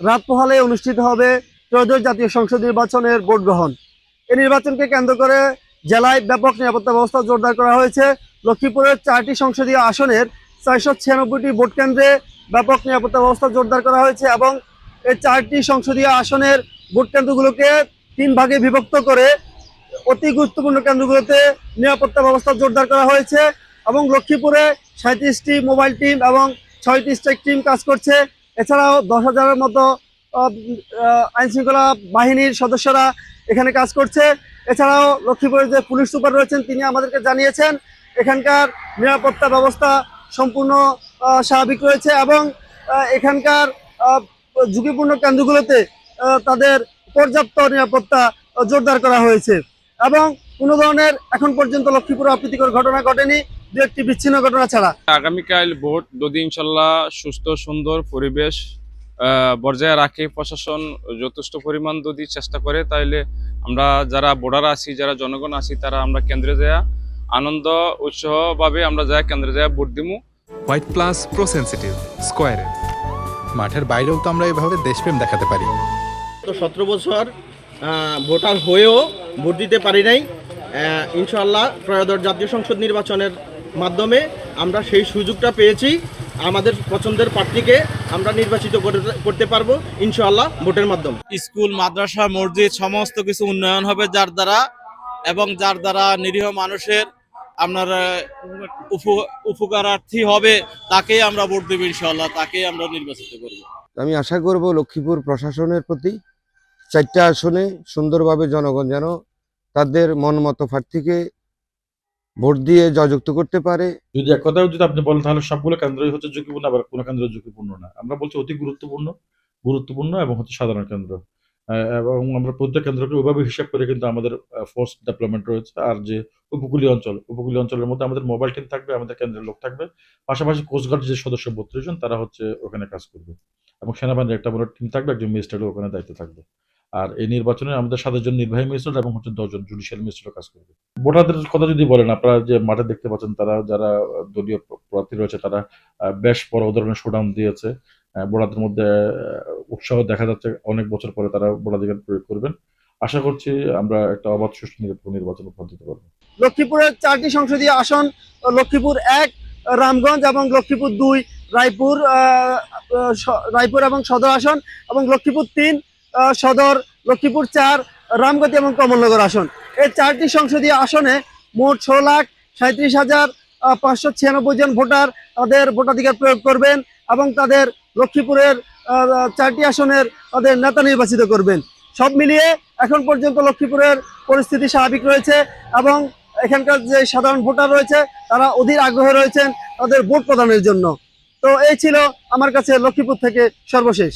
রাত পোহালে অনুষ্ঠিত হবে ত্রয়োদশ জাতীয় সংসদ নির্বাচনের ভোট গ্রহণ। এই নির্বাচনকে কেন্দ্র করে জেলায় ব্যাপক নিরাপত্তা ব্যবস্থা জোরদার করা হয়েছে। লক্ষ্মীপুরের চারটি সংসদীয় আসনের চারশো ছিয়ানব্বইটি ভোট কেন্দ্রে ব্যাপক নিরাপত্তা ব্যবস্থা জোরদার করা হয়েছে এবং এই চারটি সংসদীয় আসনের ভোট কেন্দ্রগুলোকে তিন ভাগে বিভক্ত করে অতি গুরুত্বপূর্ণ কেন্দ্রগুলোতে নিরাপত্তা ব্যবস্থা জোরদার করা হয়েছে এবং লক্ষ্মীপুরে সাঁত্রিশটি মোবাইল টিম এবং ছয়টি স্ট্রাইক টিম কাজ করছে। এছাড়াও দশ হাজারের মতো আইন শৃঙ্খলা বাহিনীর সদস্যরা এখানে কাজ করছে। এছাড়াও লক্ষ্মীপুরের যে পুলিশ সুপার রয়েছেন, তিনি আমাদেরকে জানিয়েছেন, এখানকার নিরাপত্তা ব্যবস্থা সম্পূর্ণ স্বাভাবিক রয়েছে এবং এখানকার ঝুঁকিপূর্ণ কেন্দ্রগুলোতে তাদের পর্যাপ্ত নিরাপত্তা জোরদার করা হয়েছে। এবং কোনো ধরনের এখন পর্যন্ত লক্ষ্মীপুরে অপ্রীতিকর ঘটনা ঘটেনি। দু একটি বিচ্ছিন্ন ঘটনা ছাড়া। আগামীকাল ভোট যদি ইনশাল্লাহ সুস্থ সুন্দর পরিবেশ বজায় রাখে প্রশাসন যথেষ্ট পরিমাণ যদি চেষ্টা করে তাহলে আমরা যারা ভোটার আছি যারা জনগণ আছি তারা আমরা কেন্দ্রে যাওয়া আনন্দ উৎসাহভাবে আমরা যাই কেন্দ্রে যাওয়া ভোট দিমু। হোয়াইট প্লাস প্রো সেন্সিটিভ স্কোয়ারে মাঠের বাইরেও তো আমরা এভাবে দেশপ্রেম দেখাতে পারি। তো সতেরো বছর ভোটার হয়েও ভোট দিতে পারি নাই। আহ, ইনশাআল্লাহ ত্রয়োদশ জাতীয় সংসদ নির্বাচনের মাধ্যমে আমরা সেই সুযোগটা পেয়েছি। আমাদের পছন্দের প্রার্থীকে আমরা নির্বাচিত করতে- পারব ইনশাআল্লাহ ভোটের মাধ্যমে। স্কুল মাদ্রাসা মসজিদ সমস্ত কিছু উন্নয়ন হবে যার দ্বারা এবং যার দ্বারা নিরীহ মানুষের আপনার উপকারার্থী হবে তাকেই আমরা ভোট দেবো ইনশাল্লাহ তাকেই আমরা নির্বাচিত করব। আমি আশা করব লক্ষ্মীপুর প্রশাসনের প্রতি চারটা আসনে সুন্দরভাবে জনগণ যেন তাদের মন মতো প্রার্থীকে ভোট দিয়ে জয়যুক্ত করতে পারে। যদি এক কথাও যদি আপনি বলেন, তাহলে সবগুলো কেন্দ্রই হচ্ছে ঝুঁকিপূর্ণ, আবার কোনো কেন্দ্র ঝুঁকিপূর্ণ না। আমরা বলছি অতি গুরুত্বপূর্ণ গুরুত্বপূর্ণ এবং হচ্ছে সাধারণ কেন্দ্র। এবং আমরা প্রত্যেক কেন্দ্রকে ওইভাবে হিসাব করে কিন্তু আমাদের ফোর্স ডেভেলপমেন্ট রয়েছে। আর যে উপকূলীয় অঞ্চল, উপকূলীয় অঞ্চলের মধ্যে আমাদের মোবাইল টিম থাকবে, আমাদের কেন্দ্রের লোক থাকবে। পাশাপাশি কোস্টগার্ড যে সদস্য বত্রিশ জন, তারা হচ্ছে ওখানে কাজ করবে। এবং সেনাবাহিনীর একটা বড় টিম থাকবে, একজন ম্যাজিস্ট্রেটও ওখানে দায়িত্ব থাকবে। আর এই নির্বাচনে আমাদের সাত জন নির্বাহী ম্যাজিস্ট্রেট এবং হচ্ছে দশজন জুডিশিয়াল ম্যাজিস্ট্রেটও কাজ করবে। ভোটারদের কথা যদি বলেন, আপনারা যে মাঠে দেখতে পাচ্ছেন, তারা যারা দলীয় প্রার্থী রয়েছে, তারা বেশ বড় ধরনের শোডাউন দিয়েছে। ভোটারদের মধ্যে উৎসাহ দেখা যাচ্ছে, অনেক বছর পরে তারা ভোটাধিকার প্রয়োগ করবেন। আশা করছি আমরা একটা অবাধ সুষ্ঠু নিরপেক্ষ নির্বাচন উপহার দিতে পারব। লক্ষ্মীপুরের চারটি সংসদীয় আসন লক্ষ্মীপুর এক রামগঞ্জ এবং লক্ষ্মীপুর দুই, রায়পুর রায়পুর এবং সদর আসন এবং লক্ষ্মীপুর তিন সদর, লক্ষ্মীপুর চার, রামগতি এবং কমলনগর আসন। এই চারটি সংসদীয় আসনে মোট ষোলো লাখ সাঁত্রিশ হাজার পাঁচশো ছিয়ানব্বই জন ভোটার তাদের ভোটাধিকার প্রয়োগ করবেন এবং তাদের লক্ষ্মীপুরের চারটি আসনের তাদের নেতা নির্বাচিত করবেন। সব মিলিয়ে এখন পর্যন্ত লক্ষ্মীপুরের পরিস্থিতি স্বাভাবিক রয়েছে এবং এখানকার যে সাধারণ ভোটার রয়েছে, তারা অধীর আগ্রহে রয়েছেন তাদের ভোট প্রদানের জন্য। তো এই ছিল আমার কাছে লক্ষ্মীপুর থেকে সর্বশেষ।